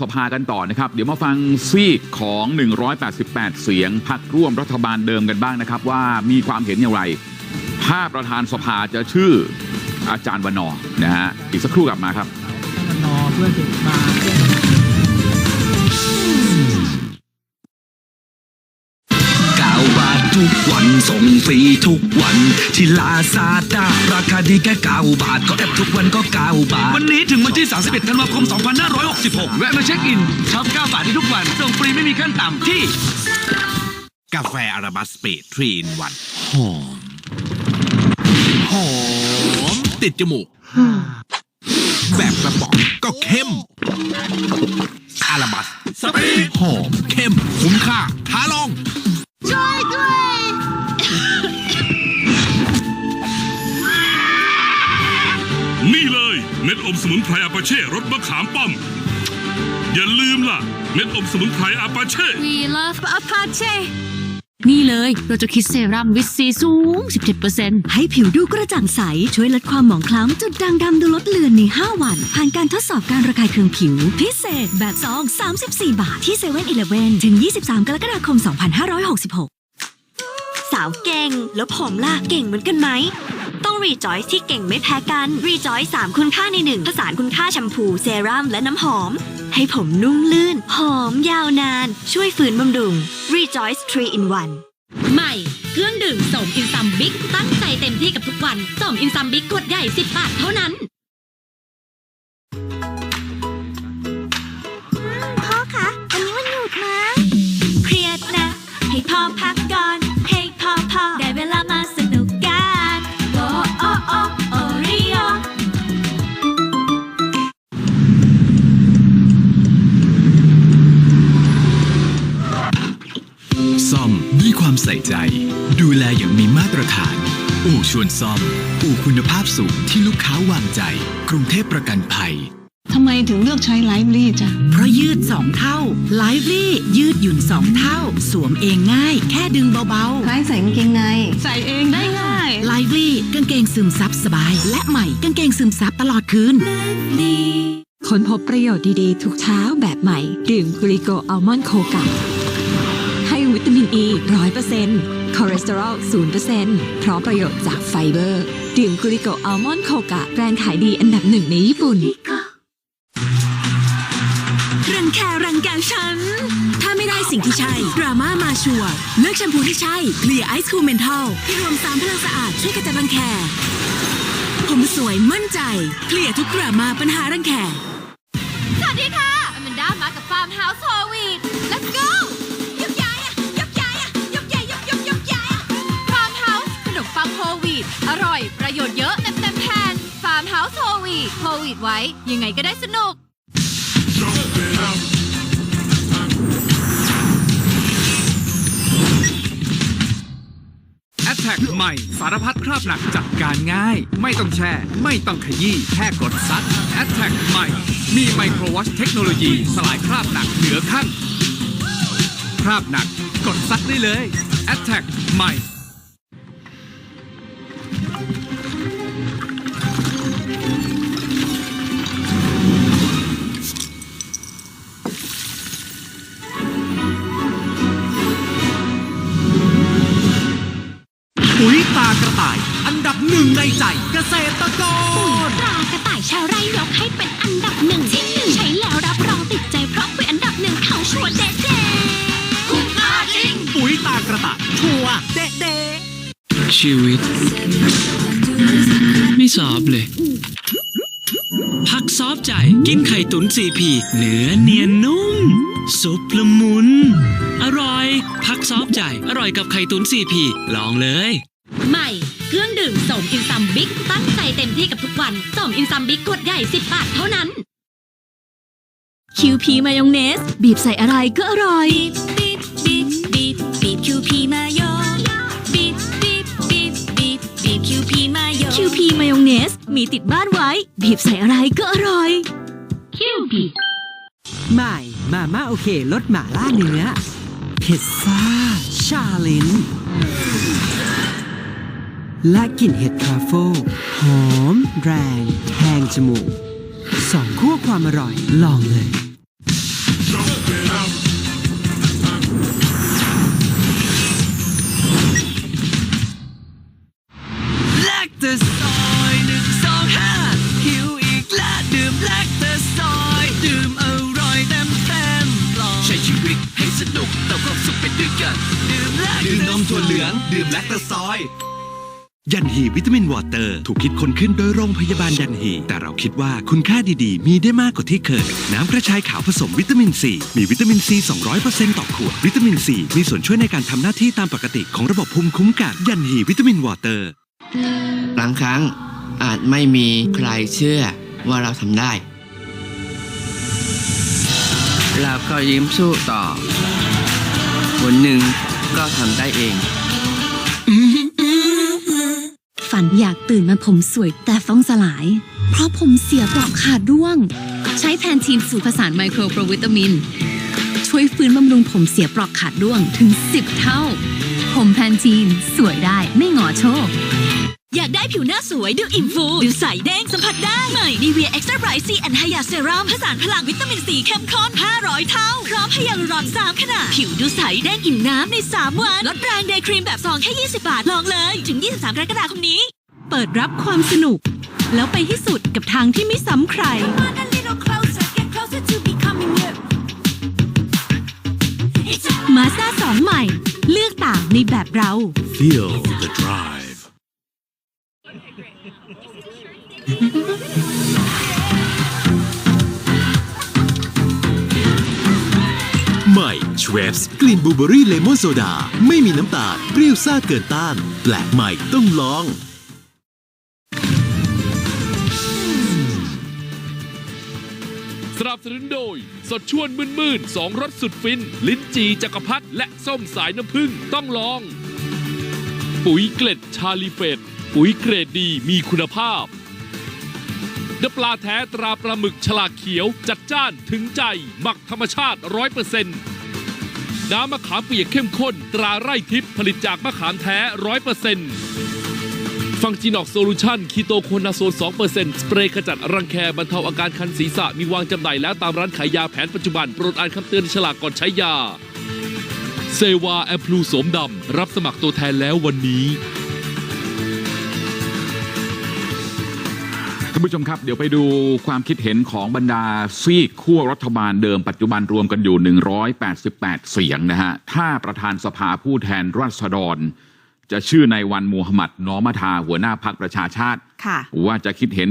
สภากันต่อนะครับ เดี๋ยวมาฟังซีกของ 188 เสียงพักร่วมรัฐบาลเดิมกันบ้างนะครับ ว่ามีความเห็นอย่างไร ถ้าประธานสภาจะชื่ออาจารย์วันนอนะฮะอีกสักครู่กลับมาครับนอเพื่อจะมา รีทุกวัน ที่ลาซาด้าราคาดีแค่เก้าบาท ก็แอปทุกวันก็เก้าบาท วันนี้ถึงวันที่ 31 ธันวาคม 2566 แวะมาเช็คอินช็อป9บาทได้ทุกวันส่งฟรีไม่มีขั้นต่ำที่ กาแฟอาราบัสเปดทรีอินวันหอมหอมติดจมูก แบบกระป๋องก็เข้มอาราบัสสเปดหอมเข้มคุ้มค่าท้าลองนี่ อมสมุนไพรอาปาเช่รสมะขามป้อม อย่าลืมล่ะ เม็ดอมสมุนไพรอาปาเช่ We love Apache นี่เลยเราจะคิดเซรั่มวิตซีสูง 17%ให้ผิวดูกระจ่างใส ช่วยลดความหมองคล้ำ จุดด่างดำดูลดเลือนใน 5 วัน ผ่านการทดสอบการระคายเคืองผิว พิเศษแบบซอง34 บาทที่7 e เ e ่ e อถึง 23 กรกฎาคม 2566 สาวเก่ง แล้วผมล่ะ เก่งเหมือนกันไหม ต้องรีจอยที่เก่งไม่แพ้กันรีจอยสามคุณค่าในหนึ่งผสานคุณค่าแชมพูเซรั่มและน้ำหอม ให้ผมนุ่มลื่น หอมยาวนาน ช่วยฟื้นบำรุง Rejoice 3 in 1ใหม่ เครื่องดื่มสมอินซัมบิ๊กตั้งใจเต็มที่กับทุกวันสมอินซัมบิ๊กขวดใหญ่ 10 บาทเท่านั้น ใส่ใจ ดูแลอย่างมีมาตรฐาน อู่ชวนซ่อม อู่คุณภาพสูงที่ลูกค้าวางใจ กรุงเทพประกันภัยทำไมถึงเลือกใช้ไลฟ์ลี่จ้ะ เพราะยืด 2 เท่าไลฟ์ลี่ยืดหยุ่น 2 เท่า สวมเองง่าย แค่ดึงเบาคล้ายใส่กางเกงใน ใส่เองได้ง่ายๆไลฟ์ลี่กางเกงซึมซับสบาย และใหม่กางเกงซึมซับตลอดคืนค้นพบประโยชน์ดีๆ ทุกเช้าแบบใหม่ ดื่มกริโกอัลมอนด์โคกะให้วิตามินอ e ีร้อยเปอร์เซ็นต์คอเลสเตอรอลศูนย์เปอร์เซ็นต์เพราะประโยชน์จากไฟเบอร์ ดื่มกริโกอัลมอนด์โคกะแบรนด์ขายดีอันดับหนึ่งในญี่ปุ่น รังแครังแกฉัน ถ้าไม่ได้สิ่งที่ใช่ ดราม่ามาชัวร์เลือกแชมพูที่ใช่เคลียร์ไอซ์คูเมนทัลที่รวมสามพลังสะอาดช่วยกระจัดรังแค ผมสวยมั่นใจเคลียร์ทุกดราม่าปัญหารังแคสวัสดีค่ะอแมนด้ามากับฟาร์มเฮาส์โฮวีด let's go วีดโฮวีดไว้ ยังไงก็ได้สนุก แอ t แทกใหม่สารพัดคราบหนักจัดการง่าย ไม่ต้องแช่ ไม่ต้องขยี้แค่กดซัดแอ t แทกใหม่มีไมโครวัชเทคโนโลยีสลายคราบหนักเหนือขั้น คราบหนักกดซัดได้เลยแอ t แทกใหม่ หนึ่งในใจเกษตรกรตรากระต่ายชาวไร่ยกให้เป็นอันดับหนึ่งที่หนึ่งใช้แล้วรับรองติดใจเพราะเป็นอันดับหนึ่งเขาชัวร์เด็ดเด็ดคุ้มค่าจริงปุ๋ยตากระต่ายชัวร์เด๊ะเดชีวิต ไม่ซอฟเลย พักซอฟใจกินไข่ตุ๋นซีพีเนื้อเนียนนุ่มซุปละมุน อร่อย พักซอฟใจอร่อยกับไข่ตุ๋นซีพีลองเลย เครื่องดื่มสมอินซัมบิ๊กตั้งใจเต็มที่กับทุกวันสมอินซัมบิ๊กขวดใหญ่ 10 บาทเท่านั้น QP มายองเนส บีบใส่อะไรก็อร่อย บีบบีบบีบบีบคิวพีมาโยบีบบีบบีบบีบบีบคิวพีมาโย QP มายองเนส มีติดบ้านไว้ บีบใส่อะไรก็อร่อยคิวบีใหม่มาม่าโอเคลดหม่าล่าเนื้อพิซซ่าชาลิน และกลิ่นเห็ดทรัฟเฟิลหอม แรงแทงจมูกสองขั้วความอร่อยลองเลย แลกเตอร์ซอยหนึ่งสองห้าหิวอีกและดื่มแลกเตอร์ซอยดื่มอร่อยเต็มเต็มลองใช้ชีวิตให้สนุกติมความสุขไปด้วยกัน ดื่มดื่มนมถั่วเหลือง ดื่มแลคเตอร์ซอย ยันฮีวิตามินวอเตอร์ ถูกคิดค้นขึ้นโดยโรงพยาบาลยันฮี แต่เราคิดว่าคุณค่าดีๆ มีได้มากกว่าที่เคย น้ำกระชายขาวผสมวิตามินซีมีวิตามินซี 200%ต่อขวด วิตามินซีมีส่วนช่วยในการทำหน้าที่ตามปกติของระบบภูมิคุ้มกันยันฮีวิตามินวอเตอร์บางครั้งอาจไม่มีใครเชื่อว่าเราทำได้ เราก็ยิ้มสู้ต่อวันหนึ่งก็ทำได้เอง ฝันอยากตื่นมาผมสวยแต่ฟ้องสลาย เพราะผมเสียปลอกขาดร่วง ใช้แพนทีนสูตรผสานไมโครโปรวิตามิน ช่วยฟื้นบำรุงผมเสียปลอกขาดร่วงถึง 10 เท่า ผมแพนทีนสวยได้ไม่หงอโชค อยากได้ผิวหน้าสวยดูอิ่มฟูดูใสแดงสัมผัสได้ ใหม่ n ีเวียเอ็กซ์ตร้าไบรท์ซีแอนไฮยาเซรั่มผสานพลังวิตามินซีเข้มข้น 500 เท่า พร้อมไฮยาลูรอน 3 ขนาด ผิวดูใสแดงอิ่มน้ำใน 3 วัน ลดแรงเดย์ครีมแบบซองแค่ 20 บาท ลองเลย ถึง 23 กรกฎาคมนี้ เปิดรับความสนุก แล้วไปให้สุดกับทางที่ไม่ซ้ำใคร มาสด้าสองใหม่ เลือกต่างในแบบเรา Feel the drive ใหม่ชเวฟส์กลิ่นบลูเบอรี่เลมอนโซดา ไม่มีน้ำตาล เปรี้ยวซ่าเกินต้าน แปลกใหม่ต้องลอง สนับสนุนโดย สดชวนมื่นมื่นๆสองรสสุดฟิน ลิ้นจีจักรพัดและส้มสายน้ำผึ้งต้องลอง ปุ๋ยเกล็ดชาลีเฟตปุ๋ยเกรดดีมีคุณภาพ น้ำปลาแท้ตราปลาหมึกฉลากเขียว จัดจ้านถึงใจ หมักธรรมชาติร้อยเปอร์เซ็นต์น้ำมะขามเปียกเข้มข้น ตราไร่ทิพย์ผลิตจากมะขามแท้ร้อยเปอร์เซ็นต์ฟังจีนอกโซลูชันคีโตโคนาโซล2%สเปรย์ขจัดรังแคบรรเทาอาการคันศีรษะมีวางจำหน่ายแล้วตามร้านขายยาแผนปัจจุบัน โปรดอ่านคำเตือนฉลากก่อนใช้ยา เซวาแอมพลูโสมดำรับสมัครตัวแทนแล้ววันนี้ ท่านผู้ชมครับ เดี๋ยวไปดูความคิดเห็นของบรรดาซีกขั้วรัฐบาลเดิมปัจจุบันรวมกันอยู่ 188 เสียงนะฮะ ถ้าประธานสภาผู้แทนราษฎร จะชื่อในายวันมูฮัมหมัดนอมทาหัวหน้าพักประชาชาติค่ะว่าจะคิดเห็น